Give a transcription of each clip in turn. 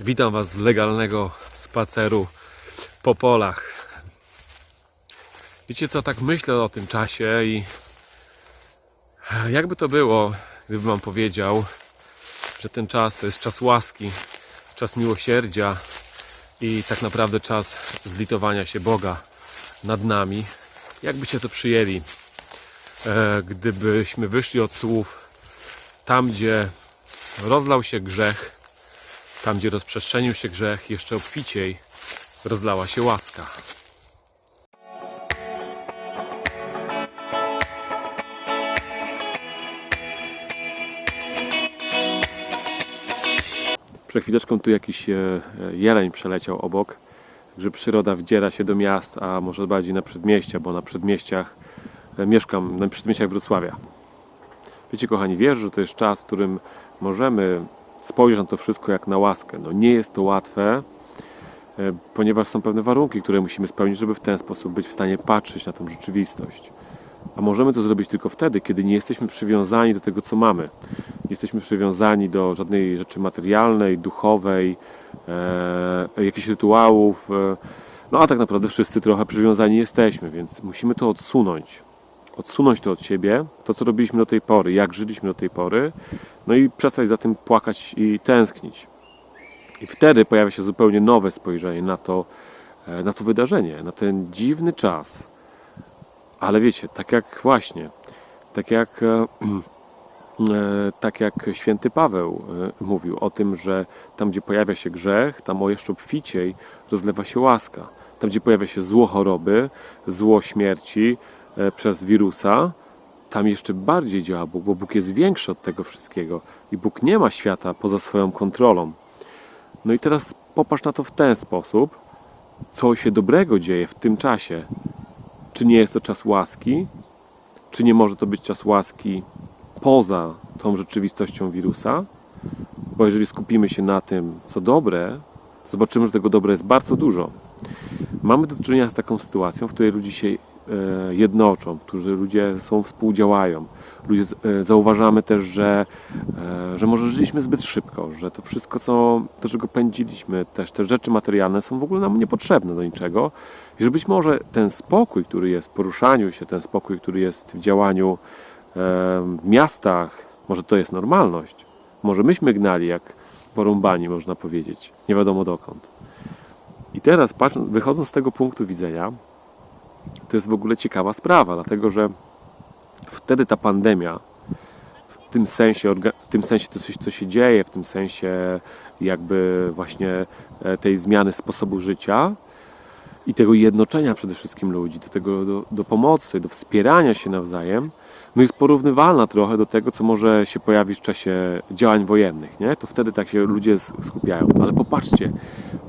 Witam Was z legalnego spaceru po polach. Wiecie co, tak myślę o tym czasie i jakby to było, gdybym Wam powiedział, że ten czas to jest czas łaski, czas miłosierdzia i tak naprawdę czas zlitowania się Boga nad nami. Jakbyście to przyjęli, e, gdybyśmy wyszli od słów tam, gdzie rozlał się grzech, tam, gdzie rozprzestrzenił się grzech, jeszcze obficiej rozlała się łaska. Przed chwileczką tu jakiś e, jeleń przeleciał obok, że przyroda wdziera się do miast, a może bardziej na przedmieścia, bo na przedmieściach e, mieszkam, na przedmieściach Wrocławia. Wiecie, kochani, wierzę, że to jest czas, w którym możemy spojrzeć na to wszystko jak na łaskę. No nie jest to łatwe, e, ponieważ są pewne warunki, które musimy spełnić, żeby w ten sposób być w stanie patrzeć na tą rzeczywistość. A możemy to zrobić tylko wtedy, kiedy nie jesteśmy przywiązani do tego, co mamy. Nie jesteśmy przywiązani do żadnej rzeczy materialnej, duchowej, e, jakichś rytuałów. E, no a tak naprawdę wszyscy trochę przywiązani jesteśmy, więc musimy to odsunąć. Odsunąć to od siebie, to co robiliśmy do tej pory, jak żyliśmy do tej pory, no i przestać za tym płakać i tęsknić. I wtedy pojawia się zupełnie nowe spojrzenie na to, e, na to wydarzenie, na ten dziwny czas. Ale wiecie, tak jak właśnie, tak jak, e, e, tak jak święty Paweł mówił o tym, że tam, gdzie pojawia się grzech, tam o jeszcze obficiej rozlewa się łaska. Tam, gdzie pojawia się zło choroby, zło śmierci przez wirusa, tam jeszcze bardziej działa Bóg, bo Bóg jest większy od tego wszystkiego i Bóg nie ma świata poza swoją kontrolą. No i teraz popatrz na to w ten sposób, co się dobrego dzieje w tym czasie. Czy nie jest to czas łaski? Czy nie może to być czas łaski poza tą rzeczywistością wirusa? Bo jeżeli skupimy się na tym, co dobre, zobaczymy, że tego dobra jest bardzo dużo. Mamy do czynienia z taką sytuacją, w której ludzie się e, jednoczą, którzy ludzie sobą współdziałają. Ludzie, e, zauważamy też, że, e, że może żyliśmy zbyt szybko, że to wszystko, co, do czego pędziliśmy, też te rzeczy materialne są w ogóle nam niepotrzebne do niczego. I że być może ten spokój, który jest w poruszaniu się, ten spokój, który jest w działaniu e, w miastach, może to jest normalność. Może myśmy gnali jak porąbani, można powiedzieć, nie wiadomo dokąd. I teraz, patrząc, wychodząc z tego punktu widzenia, to jest w ogóle ciekawa sprawa, dlatego że wtedy ta pandemia, w tym sensie, w tym sensie to, coś, co się dzieje, w tym sensie jakby właśnie e, tej zmiany sposobu życia i tego jednoczenia przede wszystkim ludzi, do tego, do, do pomocy, do wspierania się nawzajem, no jest porównywalna trochę do tego, co może się pojawić w czasie działań wojennych, nie? To wtedy tak się ludzie skupiają. Ale popatrzcie,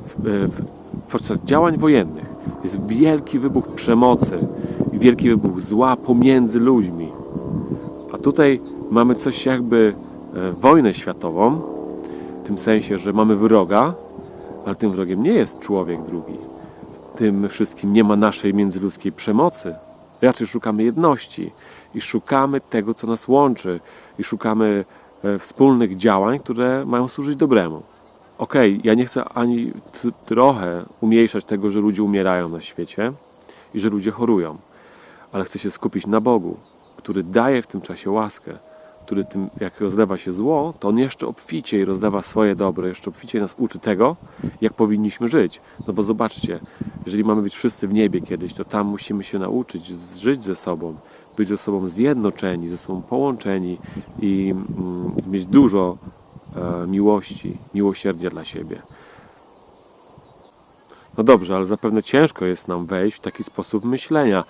w, w, podczas działań wojennych jest wielki wybuch przemocy wielki wybuch zła pomiędzy ludźmi. A tutaj mamy coś jakby e, wojnę światową, w tym sensie, że mamy wroga, ale tym wrogiem nie jest człowiek drugi. W tym wszystkim nie ma naszej międzyludzkiej przemocy. Raczej szukamy jedności i szukamy tego, co nas łączy, i szukamy e, wspólnych działań, które mają służyć dobremu. Okej, ja nie chcę ani trochę umniejszać tego, że ludzie umierają na świecie i że ludzie chorują, ale chcę się skupić na Bogu, który daje w tym czasie łaskę, który tym, jak rozlewa się zło, to on jeszcze obficiej rozlewa swoje dobro, jeszcze obficiej nas uczy tego, jak powinniśmy żyć. No bo zobaczcie, jeżeli mamy być wszyscy w niebie kiedyś, to tam musimy się nauczyć żyć ze sobą, być ze sobą zjednoczeni, ze sobą połączeni i mm, mieć dużo miłości, miłosierdzia dla siebie. No dobrze, ale zapewne ciężko jest nam wejść w taki sposób myślenia,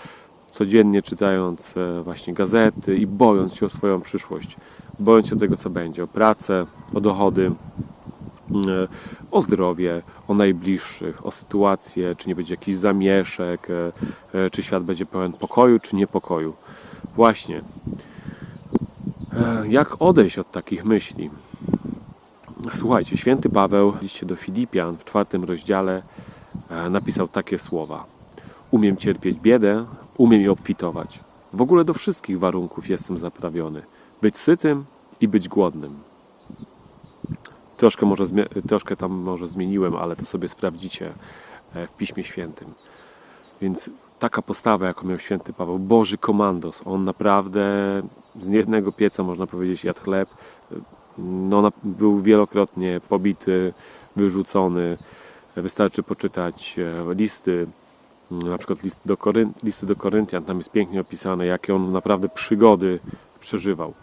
codziennie czytając e, właśnie gazety i bojąc się o swoją przyszłość, bojąc się tego, co będzie, o pracę, o dochody, mm, e, o zdrowie, o najbliższych, o sytuację, czy nie będzie jakiś zamieszek, e, e, czy świat będzie pełen pokoju, czy niepokoju. Właśnie. E, Jak odejść od takich myśli? Słuchajcie, święty Paweł liście do Filipian w czwartym rozdziale e, napisał takie słowa. Umiem cierpieć biedę, umiem je obfitować. W ogóle do wszystkich warunków jestem zaprawiony. Być sytym i być głodnym. Troszkę, może, troszkę tam może zmieniłem, ale to sobie sprawdzicie e, w Piśmie Świętym. Więc taka postawa, jaką miał święty Paweł, Boży komandos, on naprawdę z jednego pieca, można powiedzieć, jadł chleb. No, był wielokrotnie pobity, wyrzucony. Wystarczy poczytać e, listy, m, na przykład list do Koryn- listy do Koryntian, tam jest pięknie opisane, jakie on naprawdę przygody przeżywał.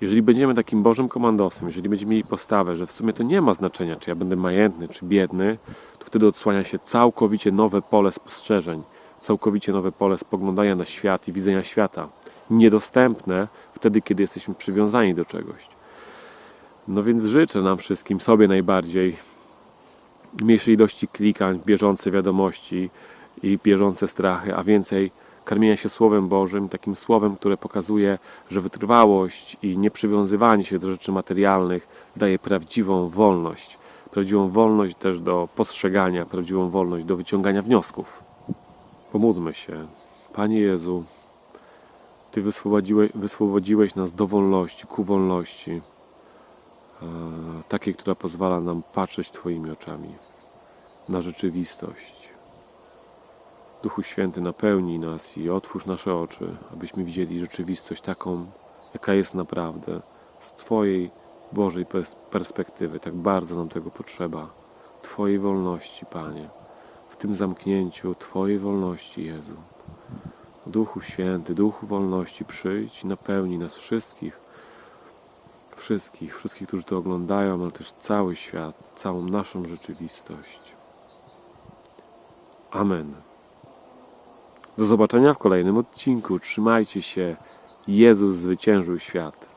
Jeżeli będziemy takim Bożym komandosem, jeżeli będziemy mieli postawę, że w sumie to nie ma znaczenia, czy ja będę majętny, czy biedny, to wtedy odsłania się całkowicie nowe pole spostrzeżeń, całkowicie nowe pole spoglądania na świat i widzenia świata. Niedostępne wtedy, kiedy jesteśmy przywiązani do czegoś. No więc życzę nam wszystkim, sobie najbardziej, mniejszej ilości klikań, bieżące wiadomości i bieżące strachy, a więcej karmienia się Słowem Bożym, takim Słowem, które pokazuje, że wytrwałość i nieprzywiązywanie się do rzeczy materialnych daje prawdziwą wolność. Prawdziwą wolność też do postrzegania, prawdziwą wolność do wyciągania wniosków. Pomódlmy się. Panie Jezu, Ty wyswobodziłeś, wyswobodziłeś nas do wolności, ku wolności, takiej, która pozwala nam patrzeć Twoimi oczami na rzeczywistość. Duchu Święty, napełnij nas i otwórz nasze oczy, abyśmy widzieli rzeczywistość taką, jaka jest naprawdę, z Twojej Bożej pers- perspektywy. Tak bardzo nam tego potrzeba. Twojej wolności, Panie. W tym zamknięciu Twojej wolności, Jezu. Duchu Święty, Duchu wolności, przyjdź i napełnij nas wszystkich, wszystkich, wszystkich, którzy to oglądają, ale też cały świat, całą naszą rzeczywistość. Amen. Do zobaczenia w kolejnym odcinku. Trzymajcie się. Jezus zwyciężył świat.